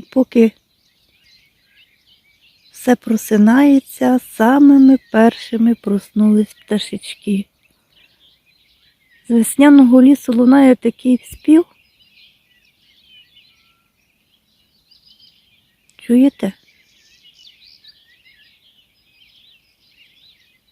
Поки все просинається, самими першими проснулись пташечки. З весняного лісу лунає такий спів. Чуєте?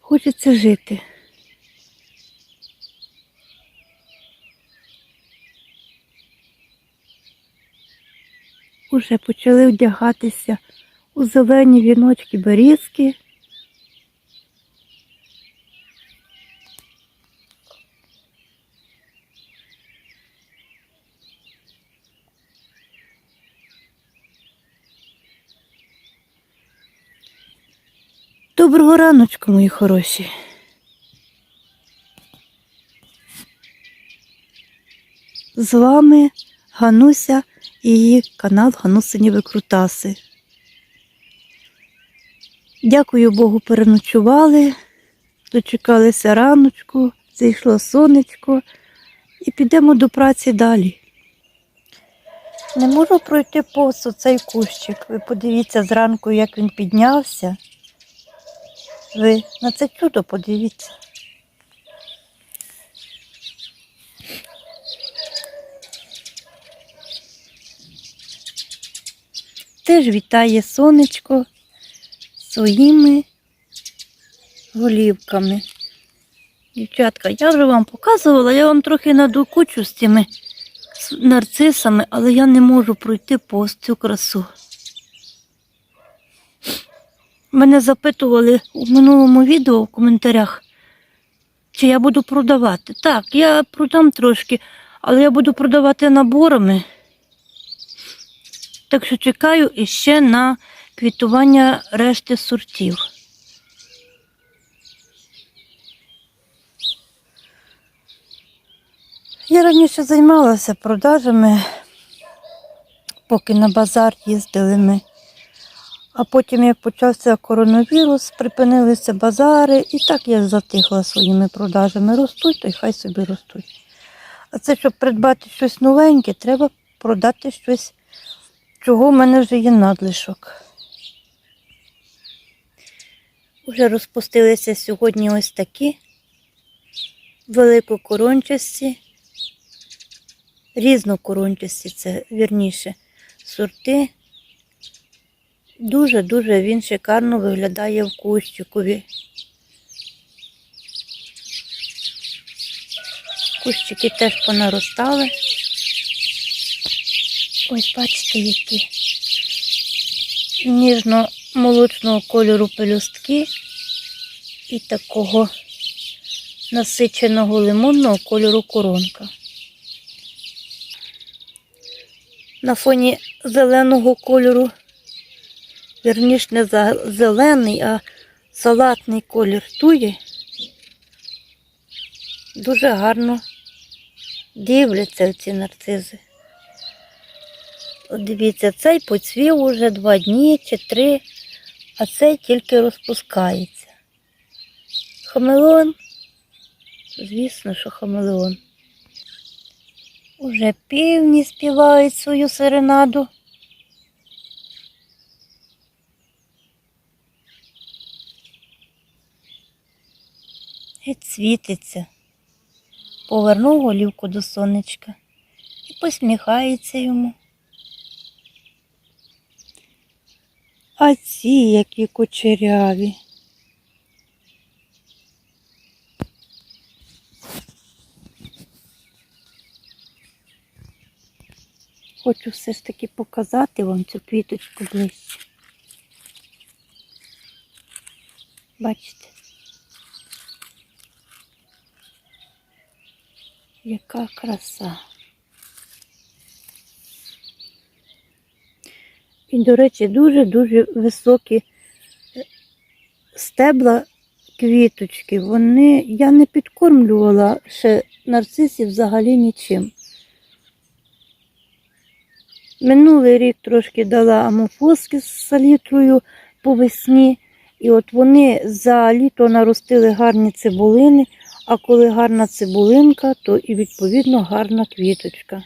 Хочеться жити. Уже почали вдягатися у зелені віночки берізки. Доброго раночку, мої хороші. З вами Гануся і її канал Ганусині Викрутаси. Дякую Богу, переночували, дочекалися раночку, зійшло сонечко і підемо до праці далі. Не можу пройти повз цей кущик. Ви подивіться зранку, як він піднявся. Ви на це чудо подивіться. Теж вітає сонечко своїми голівками. Дівчатка, я вже вам показувала, я вам трохи надокучу з цими нарцисами, але я не можу пройти повз цю красу. Мене запитували у минулому відео в коментарях, чи я буду продавати. Так, я продам трошки, але я буду продавати наборами. Так що чекаю іще на квітування решти сортів. Я раніше займалася продажами, поки на базар їздили ми. А потім, як почався коронавірус, припинилися базари, і так я затихла своїми продажами. Ростуть, то й хай собі ростуть. А це, щоб придбати щось новеньке, треба продати щось, чого в мене вже є надлишок. Уже розпустилися сьогодні ось такі великокорончасті, різнокорончасті, це вірніше, сорти. Дуже-дуже він шикарно виглядає в кущикові. Кущики теж понаростали. Ось бачите, які ніжно-молочного кольору пелюстки і такого насиченого лимонного кольору коронка. На фоні зеленого кольору вірніш не зелений, а салатний колір туї дуже гарно дивляться ці нарцизи. Дивіться, цей поцвів уже два дні чи три, а цей тільки розпускається. Хамелеон, звісно, що хамелеон. Уже півні співають свою серенаду. Геть світиться. Повернув голівку до сонечка і посміхається йому. А ці які кучеряві. Хочу все ж таки показати вам цю квіточку ближче. Бачите? Яка краса. І, до речі, дуже-дуже високі е, стебла квіточки. Вони, я не підкормлювала ще нарцисів взагалі нічим. Минулий рік трошки дала амофоски з салітрою по весні. І от вони за літо наростили гарні цибулини, а коли гарна цибулинка, то і відповідно гарна квіточка.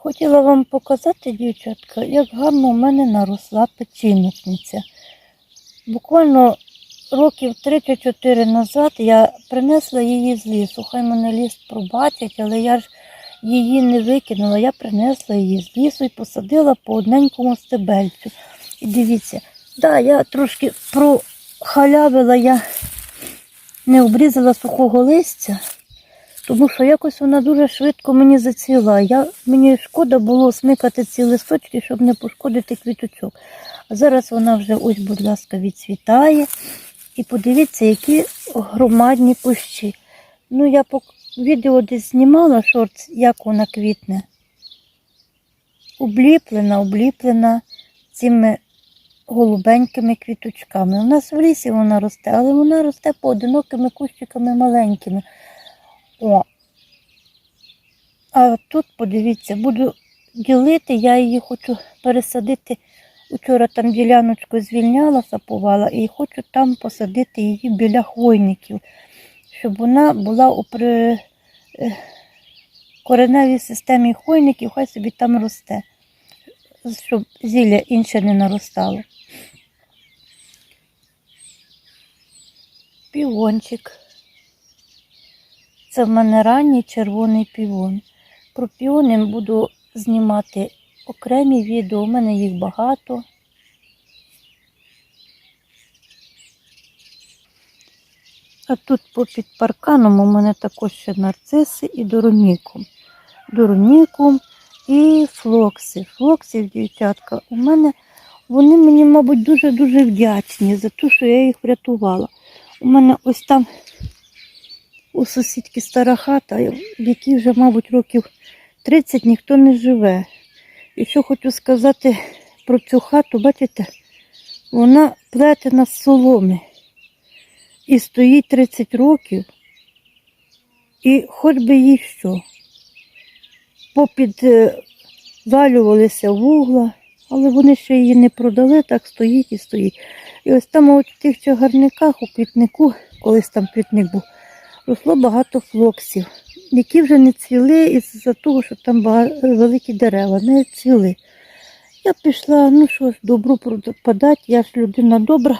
Хотіла вам показати, дівчатка, як гарно у мене наросла печіночниця. Буквально років 3-4 назад я принесла її з лісу. Хай мене ліс пробачить, але я ж її не викинула. Я принесла її з лісу і посадила по одненькому стебельцю. І дивіться, да, я трошки прохалявила, я не обрізала сухого листя, тому що якось вона дуже швидко мені зацвіла. Я, мені шкода було смикати ці листочки, щоб не пошкодити квіточок. А зараз вона вже ось, будь ласка, відцвітає. І подивіться, які громадні кущі. Ну, я по відео десь знімала шорт, як вона квітне. Обліплена, обліплена цими голубенькими квіточками. У нас в лісі вона росте, але вона росте поодинокими кущиками маленькими. О. А тут, подивіться, буду ділити, я її хочу пересадити. Учора там діляночку звільняла, сапувала, і хочу там посадити її біля хвойників, щоб вона була у при... е, кореневій системі хвойників, хай собі там росте, щоб зілля інше не наростало. Півончик. Це в мене ранній червоний півон. Про піони буду знімати окремі відео, у мене їх багато. А тут попід парканом у мене також ще нарциси і доронікум. Доронікум і флокси. Флоксів, дівчатка, у мене вони мені, мабуть, дуже-дуже вдячні за те, що я їх врятувала. У мене ось там у сусідки стара хата, в якій вже, мабуть, років 30 ніхто не живе. І що хочу сказати про цю хату, бачите, вона плетена з соломи. І стоїть 30 років. І хоч би їй що. Попід е, вугла, але вони ще її не продали, так стоїть і стоїть. І ось там от в тих чагарниках у квітнику, колись там квітник був, росло багато флоксів, які вже не цвіли із-за того, що там великі дерева, не цвіли. Я пішла, ну що ж, добру подати, я ж людина добра.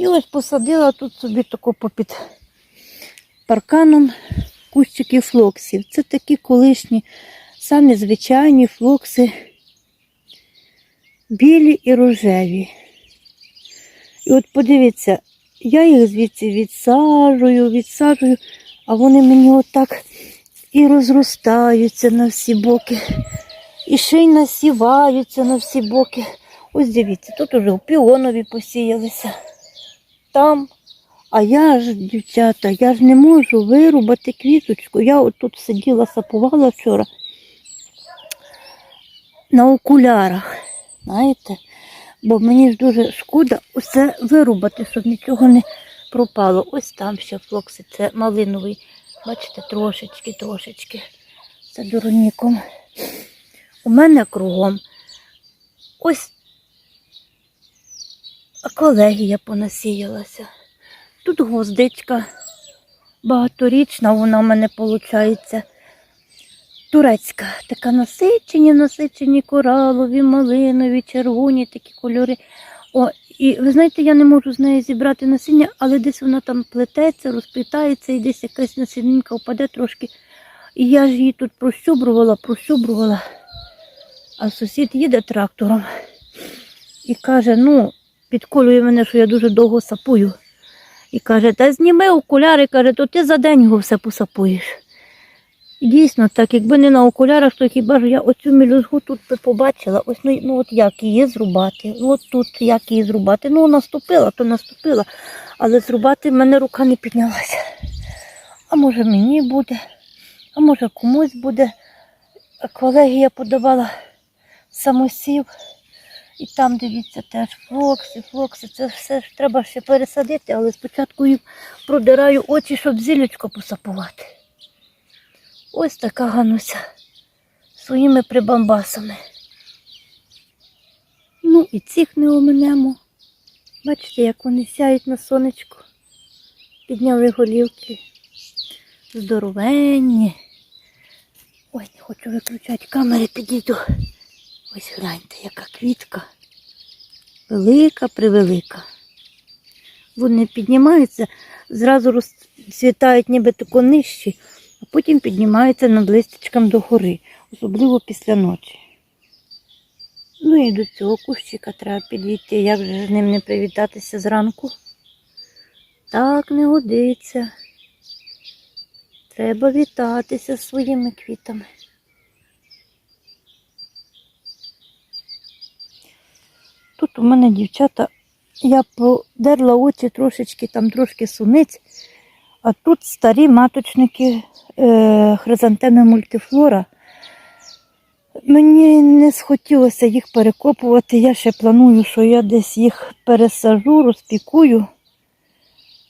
І ось посадила тут собі тако попід парканом кущики флоксів. Це такі колишні, самі звичайні флокси, білі і рожеві. І от подивіться, я їх звідси відсаджую, відсаджую, а вони мені отак і розростаються на всі боки, і ще й насіваються на всі боки. Ось дивіться, тут уже у піонові посіялися. Там. А я ж, дівчата, я ж не можу вирубати квіточку. Я отут сиділа, сапувала вчора на окулярах, знаєте, бо мені ж дуже шкода усе вирубати, щоб нічого не пропало. Ось там ще флокси, це малиновий. Бачите, трошечки, трошечки. Це дурником. У мене кругом. Ось колегія понасіялася. Тут гвоздичка багаторічна, вона в мене виходить. Турецька, така насичені, насичені коралові, малинові, червоні такі кольори. О, і ви знаєте, я не можу з неї зібрати насіння, але десь вона там плететься, розплітається і десь якась насінинка впаде трошки. І я ж її тут прощубрувала, прощубрувала. А сусід їде трактором і каже, ну, підколює мене, що я дуже довго сапую. І каже, та зніми окуляри, каже, то ти за день його все посапуєш. Дійсно так, якби не на окулярах, то хіба ж я оцю мілюзгу тут би побачила. Ось ну, ну от як її зрубати. От тут як її зрубати. Ну, наступила, то наступила. Але зрубати в мене рука не піднялася. А може мені буде, а може комусь буде. Колегія подавала самосів. І там, дивіться, теж флокси, флокси. Це все ж треба ще пересадити, але спочатку їм продираю очі, щоб зілечко посапувати. Ось така гануся своїми прибамбасами. Ну і цих не оминемо. Бачите, як вони сяють на сонечку. Підняли голівки. Здоровенні. Ой, не хочу виключати камери, підійду. Ось гляньте, яка квітка. Велика, превелика. Вони піднімаються, зразу розцвітають ніби тако нижче, а потім піднімаються над листячком догори, особливо після ночі. Ну і до цього кущика треба підійти, як же з ним не привітатися зранку. Так не годиться. Треба вітатися зі своїми квітами. Тут у мене дівчата, я подерла очі трошечки, там трошки суниць, а тут старі маточники е, хризантеми мультифлора. Мені не схотілося їх перекопувати. Я ще планую, що я десь їх пересажу, розпікую.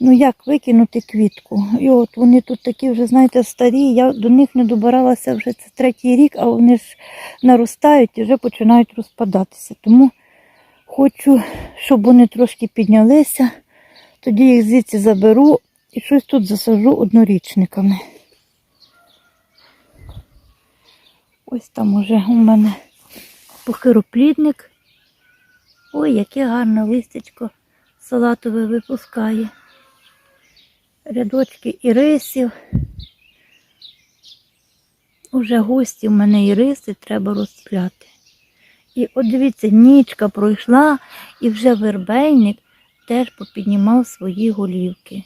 Ну як викинути квітку? І от вони тут такі вже, знаєте, старі. Я до них не добиралася вже це третій рік, а вони ж наростають і вже починають розпадатися. Тому хочу, щоб вони трошки піднялися, тоді їх звідси заберу і щось тут засажу однорічниками. Ось там уже у мене похироплідник. Ой, яке гарне листячко салатове випускає. Рядочки ірисів. Уже гості в мене іриси треба розпляти. І от дивіться, нічка пройшла і вже вербейник теж попіднімав свої голівки.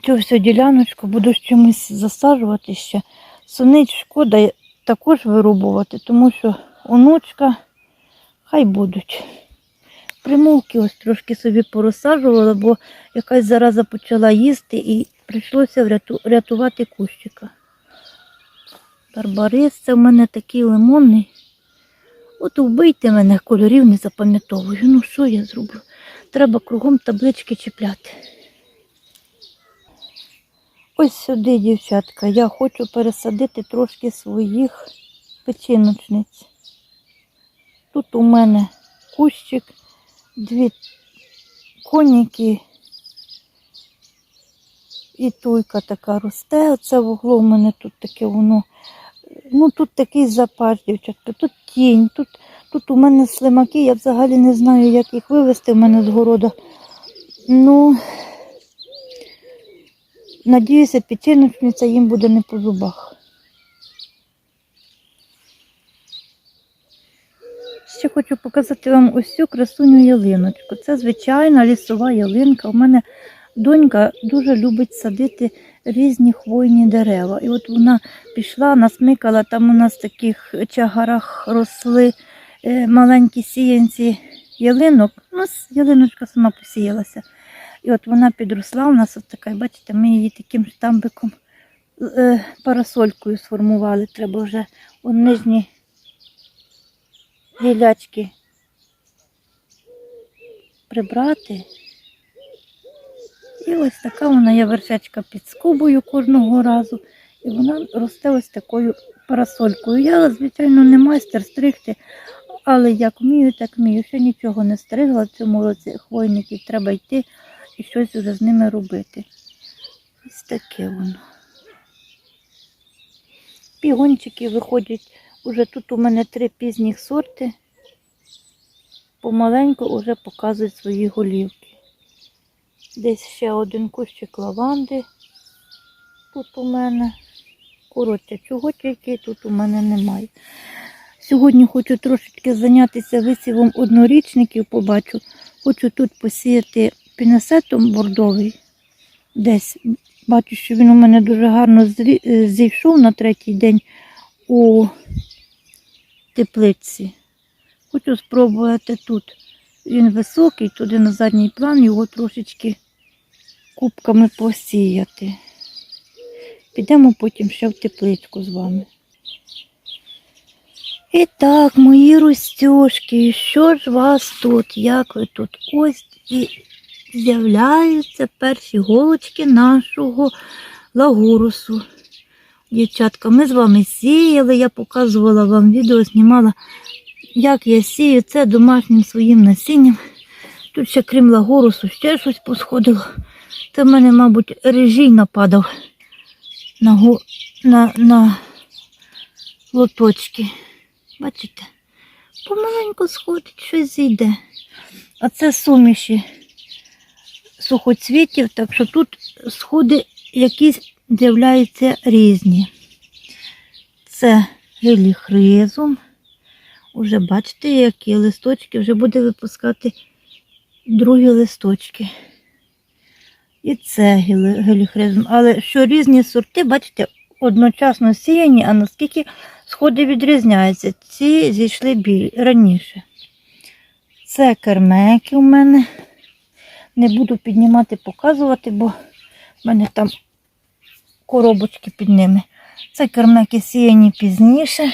Цю всю діляночку буду з чимось засаджувати ще. Сунить шкода також вирубувати, тому що онучка хай будуть. Примулки ось трошки собі порозсаджувала, бо якась зараза почала їсти і прийшлося вряту- рятувати кущика. Барбарис, це в мене такий лимонний. От вбийте мене, кольорів не запам'ятовую. Ну що я зроблю? Треба кругом таблички чіпляти. Ось сюди, дівчатка, я хочу пересадити трошки своїх печіночниць. Тут у мене кущик, дві коніки і туйка така росте. Оце в углу у мене тут таке воно. Ну тут такий запас, дівчатка, тут тінь, тут, тут у мене слимаки, я взагалі не знаю, як їх вивезти в мене з города. Ну, надіюся, печіночниця їм буде не по зубах. Ще хочу показати вам цю красуню ялиночку. Це звичайна лісова ялинка. У мене донька дуже любить садити різні хвойні дерева. І от вона пішла, насмикала, там у нас в таких чагарах росли е, маленькі сіянці ялинок. Ну, с- ялиночка сама посіялася. І от вона підросла у нас от така, бачите, ми її таким штамбиком е, парасолькою сформували. Треба вже у нижні гілячки прибрати. І ось така вона є вершечка під скубою кожного разу. І вона росте ось такою парасолькою. Я, звичайно, не майстер стригти, але як вмію, так вмію. Ще нічого не стригла цьому році хвойників, треба йти і щось вже з ними робити. Ось таке воно. Пігончики виходять. Уже тут у мене три пізніх сорти. Помаленьку вже показують свої голівки. Десь ще один кущик лаванди тут у мене. Коротше, чого тільки тут у мене немає. Сьогодні хочу трошечки зайнятися висівом однорічників, побачу. Хочу тут посіяти пінесетом бордовий. Десь бачу, що він у мене дуже гарно е, зійшов на третій день у теплиці. Хочу спробувати тут. Він високий, туди на задній план його трошечки кубками посіяти. Підемо потім ще в тепличку з вами. І так, мої ростюшки, що ж вас тут? Як ви тут? Ось і з'являються перші голочки нашого лагурусу. Дівчатка, ми з вами сіяли, я показувала вам відео, знімала, як я сію це домашнім своїм насінням. Тут ще крім лагорусу ще щось посходило. Це в мене, мабуть, режій нападав на, гу- на, на лоточки. Бачите? Помаленьку сходить, щось зійде. А це суміші сухоцвітів, так що тут сходи якісь з'являються різні. Це геліхризум. Уже бачите, які листочки, вже буде випускати другі листочки. І це гелі- геліхризм. Але що різні сорти, бачите, одночасно сіяні, а наскільки сходи відрізняються. Ці зійшли біль раніше. Це кермеки у мене. Не буду піднімати, показувати, бо в мене там коробочки під ними. Це кермеки сіяні пізніше.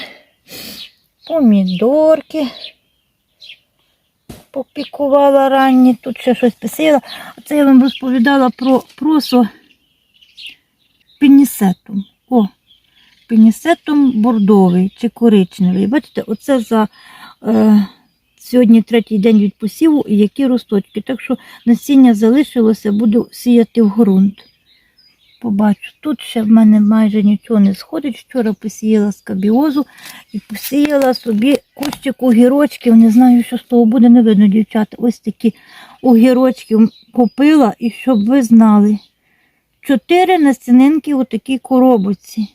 Помідорки. Попікувала ранні, тут ще щось посіяла. А це я вам розповідала про просо пінісетум. О, пінісетум бордовий чи коричневий. Бачите, оце за е, сьогодні третій день від посіву і які росточки. Так що насіння залишилося, буду сіяти в ґрунт. Побачу. Тут ще в мене майже нічого не сходить. Вчора посіяла скабіозу і посіяла собі кущик огірочків. Не знаю, що з того буде, не видно, дівчата. Ось такі огірочки купила, і щоб ви знали. Чотири насінинки у такій коробочці.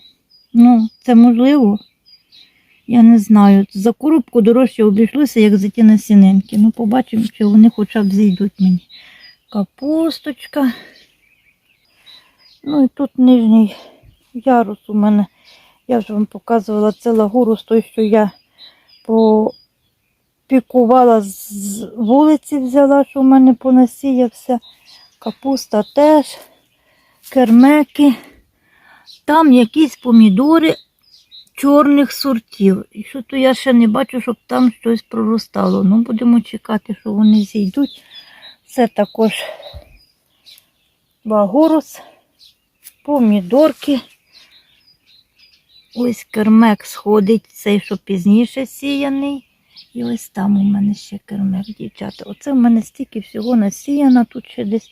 Ну, це можливо. Я не знаю. За коробку дорожче обійшлося, як за ті насінинки. Ну, побачимо, чи вони хоча б зійдуть мені. Капусточка. Ну і тут нижній ярус у мене. Я вже вам показувала це лагурус, той, що я попікувала з вулиці, взяла, що в мене понасіявся. Капуста теж, кермеки. Там якісь помідори чорних сортів. І що то я ще не бачу, щоб там щось проростало. Ну, будемо чекати, що вони зійдуть. Це також багурус, помідорки. Ось кермек сходить, цей, що пізніше сіяний. І ось там у мене ще кермек, дівчата. Оце в мене стільки всього насіяно. Тут ще десь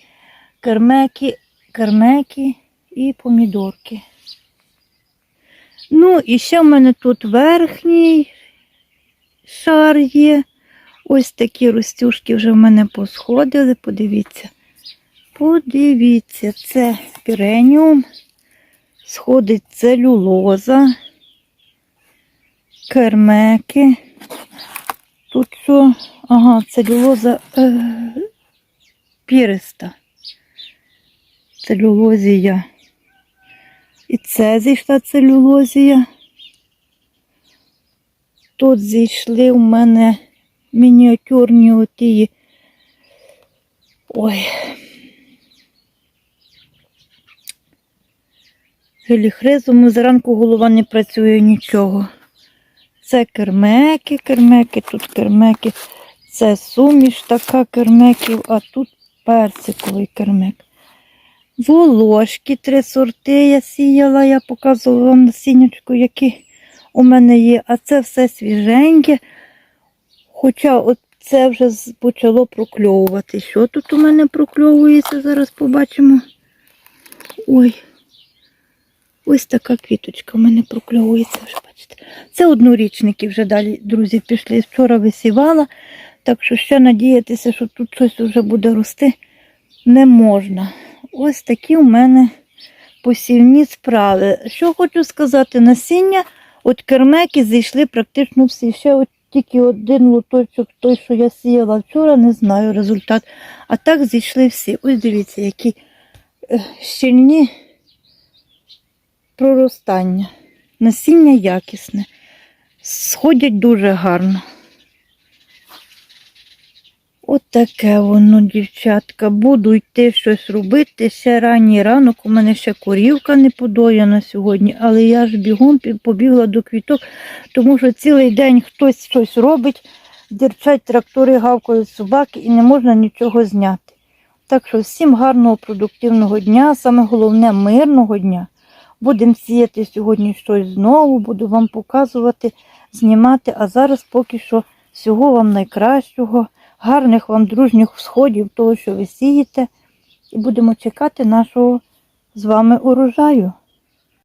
кермеки, кермеки і помідорки. Ну, і ще в мене тут верхній шар є. Ось такі ростюшки вже в мене посходили. Подивіться. Подивіться, це піреніум, сходить целюлоза, кермеки. Тут що? Ага, целюлоза е, піриста. Целюлозія. І це зійшла целюлозія. Тут зійшли у мене мініатюрні оті. Ой. Геліхризому зранку голова не працює нічого. Це кермеки, кермеки, тут кермеки. Це суміш така кермеків, а тут персиковий кермек. Волошки три сорти я сіяла, я показувала вам насіннячку, які у мене є. А це все свіженьке. Хоча от це вже почало прокльовувати. Що тут у мене прокльовується? Зараз побачимо. Ой. Ось така квіточка у мене прокльовується, вже бачите. Це однорічники вже далі, друзі, пішли. Вчора висівала, так що ще надіятися, що тут щось вже буде рости, не можна. Ось такі у мене посівні справи. Що хочу сказати, насіння, от кермеки зійшли практично всі. Ще от тільки один лоточок, той, що я сіяла вчора, не знаю результат. А так зійшли всі. Ось дивіться, які е, щільні проростання. Насіння якісне. Сходять дуже гарно. Таке воно, дівчатка. Буду йти щось робити. Ще ранній ранок. У мене ще корівка не подояна сьогодні, але я ж бігом побігла до квіток, тому що цілий день хтось щось робить, дірчать трактори, гавкають собаки і не можна нічого зняти. Так що всім гарного, продуктивного дня, саме головне мирного дня. Будемо сіяти сьогодні щось знову, буду вам показувати, знімати. А зараз поки що всього вам найкращого, гарних вам дружніх всходів, того, що ви сієте. І будемо чекати нашого з вами урожаю.